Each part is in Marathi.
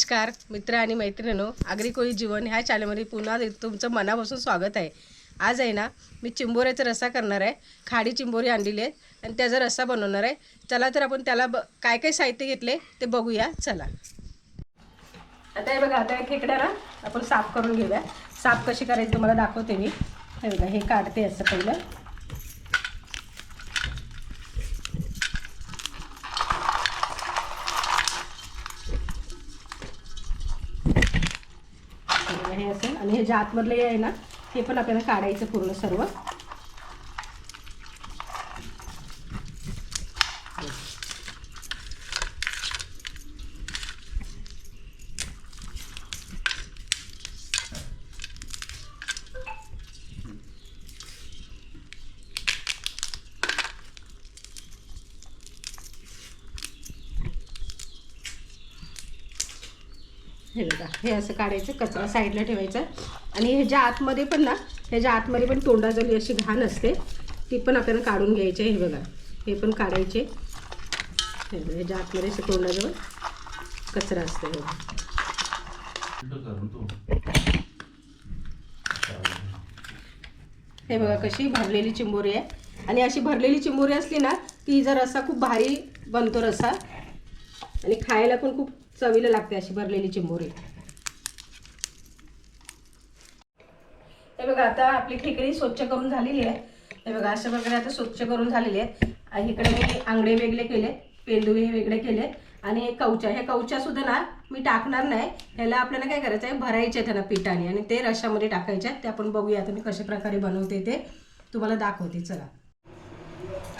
नमस्कार मित्र आणि मैत्रिणींनो. आगरी कोळी जीवन ह्या चॅनलमध्ये पुन्हा तुमचं मनापासून स्वागत आहे. आज आहे ना मी चिंबोऱ्याचा रस्सा करणार आहे. खाडी चिंबोरी आणलेली आहे आणि त्याचा रस्सा बनवणार आहे. चला तर आपण त्याला ब काय काय साहित्य घेतले ते बघूया. चला. आता हे बघा आता हे ना आपण साफ करून घेऊया. साफ कशी करायची तुम्हाला दाखवते मी. हे बघा हे काढते असं पहिलं हे बघा, हे हे जे आतमधले आहे ना हे पण आपल्याला काढायचं पूर्ण सर्व. हे बघा हे असं काढायचं कचरा साईडला ठेवायचा. आणि ह्याच्या आतमध्ये पण ना ह्याच्या आतमध्ये पण तोंडाजली अशी घाण असते ती पण आपल्याला काढून घ्यायची आहे हे बघा. हे पण काढायचे. हे बघा, ह्याच्या आतमध्ये असं तोंडाजवळ कचरा असते हे बघा. हे बघा कशी भरलेली चिंबोरी आहे. आणि अशी भरलेली चिंबोरी असली ना ती जर असा खूप भारी बनतो रस्सा आणि खायला पण खूप चवीला लागते अशी भरलेली चिंबोरी. हे बघा आता आपली खेकडी स्वच्छ करून झालेली आहे. हे बघा अशा प्रकारे आता स्वच्छ करून झालेली आहे. आणि इकडे मी आंगडे वेगळे केले पेंदुळे वेगळे केले. आणि हे कवच्या हे कवच्या सुद्धा ना मी टाकणार नाही. ह्याला आपल्याला काय करायचं आहे? भरायचे त्यांना पिठाने. आणि ते रशामध्ये टाकायचे आहेत. ते आपण बघूया आता मी कशा प्रकारे बनवते ते. तुम्हाला दाखवते चला.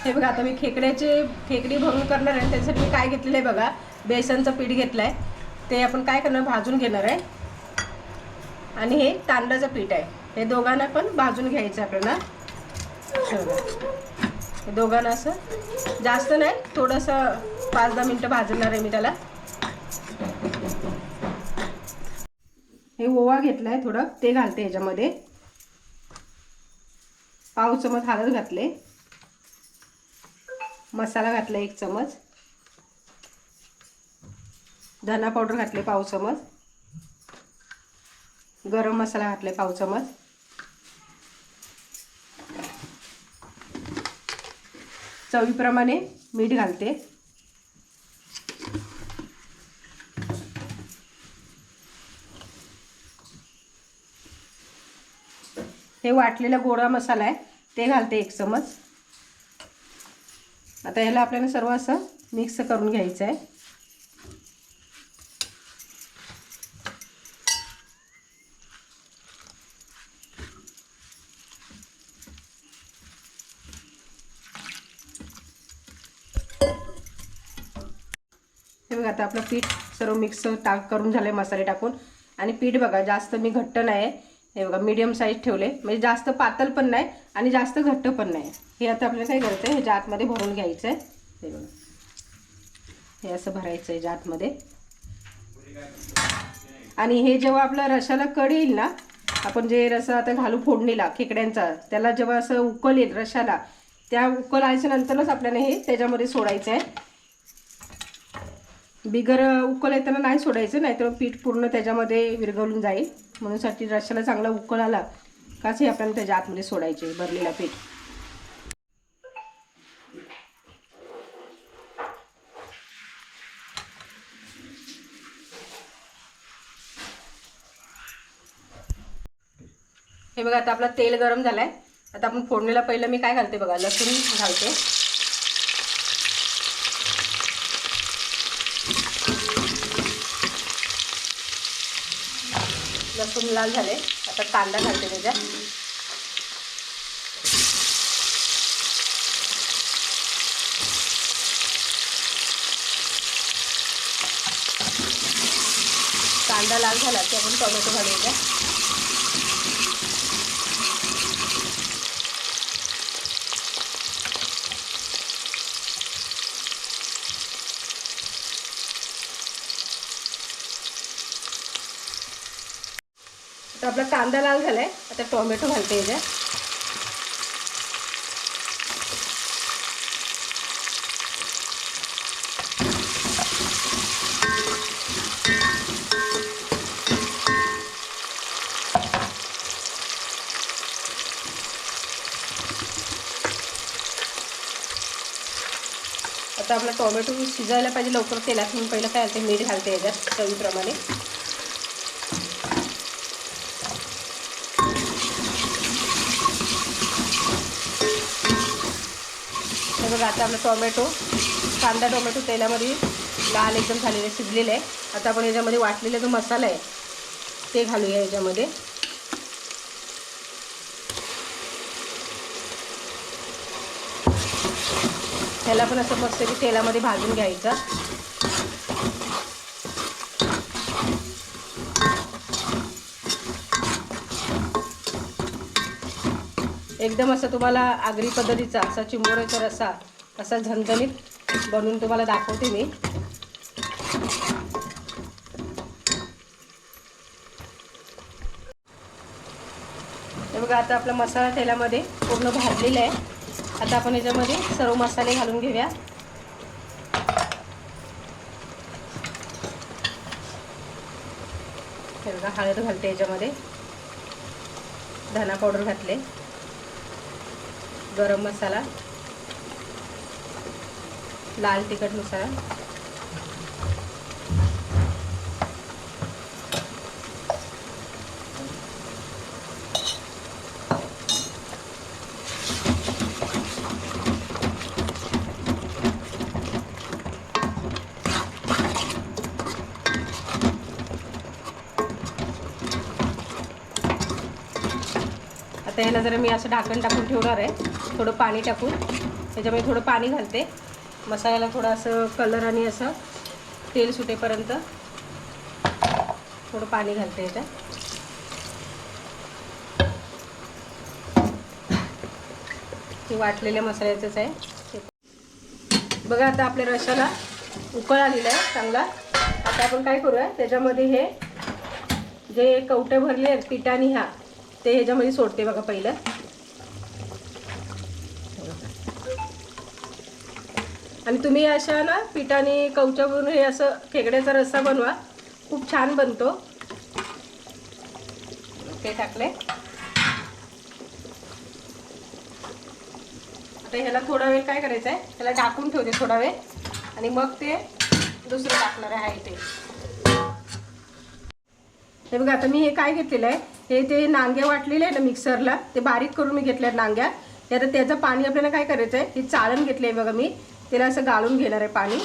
हे बघा आता मी खेकड्याचे खेकडी भरून करणार आहे. त्यासाठी मी काय घेतलेलं आहे बघा? बेसनचं पीठ घेतलं आहे ते आपण काय करणार? भाजून घेणार आहे. आणि हे तांदळाचं पीठ आहे. हे दोघांना पण भाजून घ्यायचं आपल्याला. हे हे दोघांना असं जास्त नाही. थोडंसं पाच दहा मिनटं भाजणार आहे मी त्याला. हे ओवा घेतला आहे थोडं. ते घालते ह्याच्यामध्ये. पाव चमच हळद घातले. मसाला घातला एक चमच. धना पावडर घातले पाव चमच. गरम मसाला घातले पाव चमच. चवीप्रमाणे मीठ घालते. हे वाटलेला गोडा मसाला आहे ते घालते एक चमच. आता ह्याला आपल्याला सर्व असं मिक्स करून घ्यायचं आहे. बघा आता आपलं पीठ सर्व मिक्स टाक करून झालं आहे मसाले टाकून. आणि पीठ बघा जास्त मी घट्ट नाही आहे हे बघा मीडियम साईज ठेवले. म्हणजे जास्त पातळ पण नाही आणि जास्त घट्ट पण नाही. हे आता आपल्याला काय करायचं आहे ह्याच्या आतमध्ये भरून घ्यायचं आहे हे बघा. हे असं भरायचं आहे आतमध्ये आणि हे जेव्हा आपल्या रशाला कड येईल ना आपण जे रसा आता घालू फोडणीला खेकड्यांचा त्याला जेव्हा असं उकल येईल रशाला त्या उकल आल्याच्या नंतरच आपल्याला हे त्याच्यामध्ये सोडायचं आहे बिगर उकल येताना नाही सोडायचं नाहीतर पीठ पूर्ण त्याच्यामध्ये विरघळून जाईल. म्हणून साठी रशाला चांगला उकळ आला काच हे आपल्याला त्याच्या आतमध्ये सोडायचे भरलेला पीठ. हे बघा आता आपलं तेल गरम झालंय. आता आपण फोडणीला पहिलं मी काय घालते बघा लसूण घालते. लसूण लाल झाले. आता कांदा घालते त्याच्यात. कांदा लाल झाला की आपण टोमॅटो घालूया तर आपला कांदा लाल झाला आहे आता टोमॅटो घालते याच्या आता आपला टोमॅटो शिजायला पाहिजे लवकर तेलात. म्हणून पहिलं काय घालते मीठ घालते याच्यात चवीप्रमाणे. हे बघा आता आपला टोमॅटो कांदा टोमॅटो तेलामध्ये लाल एकदम झालेले शिजलेले आहे. आता आपण याच्यामध्ये वाटलेला जो मसाला आहे ते घालूया याच्यामध्ये. ह्याला पण असं मस्तपैकी तेलामध्ये भाजून घ्यायचं. एकदम असं तुम्हाला आगरी पद्धतीचा असा चिंबोऱ्याचा रसा असा झणझणीत बनवून तुम्हाला दाखवते मी. बघा आता आपला मसाला तेलामध्ये पूर्ण भाजलेला आहे. आता आपण याच्यामध्ये सर्व मसाले घालून घेऊया. हे बघा हळद घालते याच्यामध्ये. धना पावडर घातले. गरम मसाला लाल तिखट मसाला आता याला जरा मी असं ढाकण टाकून ठेवणार आहे. थोडं पाणी टाकून त्याच्यामध्ये थोडं पाणी घालते. मसाल्याला थोडं असं कलर आणि असं तेल सुटेपर्यंत थोडं पाणी घालते याच्यात हे वाटलेल्या मसाल्याचंच आहे. बघा आता आपल्या रशाला उकळ आलेला आहे चांगला. आता आपण काय करूया त्याच्यामध्ये हे जे कवटे भरले आहेत पिठाने ह्या ते ह्याच्यामध्ये सोडते बघा पहिलं. आणि तुम्ही अशा ना पिठाने कवचा भरून हे असं खेकड्याचा रस्सा बनवा. खूप छान बनतो. ते टाकले. आता ह्याला थोडा वेळ काय करायचं आहे ह्याला टाकून ठेवते थोडा वेळ. आणि मग ते दुसरं टाकणार आहे ते. हे बघा आता मी हे काय घेतलेलं आहे? हे ते नांग्या वाटलेले आहे ना मिक्सरला ते बारीक करून मी घेतल्या नांग्या. ते आता त्याचं पाणी आपल्याला काय करायचं आहे? हे चाळण घेतले आहे बघा मी. त्याला असं गाळून घेणार आहे पाणी.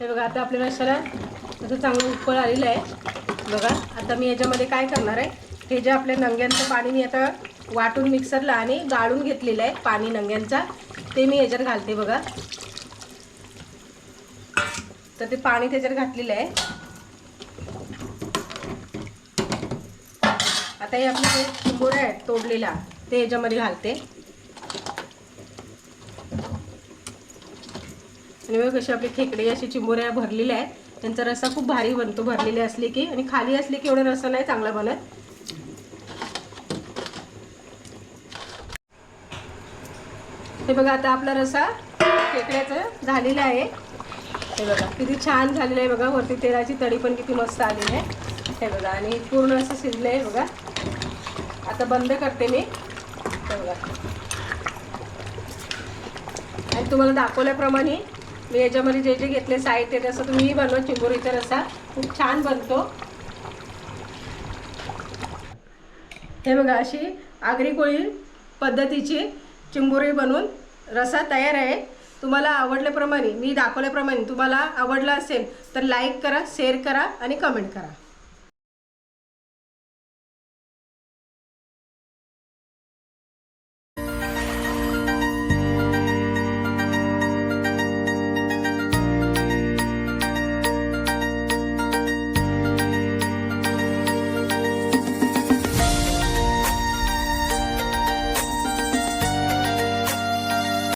हे बघा. आता आपल्याला रस्त्याला असं चांगलं उकळ आलेलं आहे. बघा आता मी याच्यामध्ये काय करणार आहे? हे जे आपल्या नंग्यांचं पाणी मी आता वाटून मिक्सरला आणि गाळून घेतलेलं आहे पाणी नंग्यांचा ते मी याच्यात घालते बघा. तर ते पाणी त्याच्यात घातलेलं आहे. आता हे आपलं जे चिंबोऱ्या आहेत तोडलेला. ते याच्यामध्ये घालते. आणि बघ कशी आपली खेकडे अशी चिंबोऱ्या भरलेल्या आहेत. त्यांचा रस्सा खूप भारी बनतो भरलेले असले की. आणि खाली असले की एवढा रस्सा नाही चांगला बनत. हे बघा आता आपला रसा खेकड्याचा झालेला आहे. हे बघा किती छान झालेलं आहे बघा वरती तेलाची तडी पण किती मस्त आलेली आहे. हे बघा आणि पूर्ण असं शिजलं आहे बघा. आता बंद करते मी. हे बघा. आणि तुम्हाला दाखवल्याप्रमाणे मी याच्यामध्ये जे जे घेतले साहित्य तसं तुम्ही बनवा चिंबोरीचा रसा खूप छान बनतो. हे बघा अशी आगरी कोळी पद्धतीची चिंबोरी बनवून रसा तयार आहे. तुम्हाला आवडल्याप्रमाणे मी दाखवल्याप्रमाणे तुम्हाला आवडला असेल तर लाईक करा शेअर करा आणि कमेंट करा.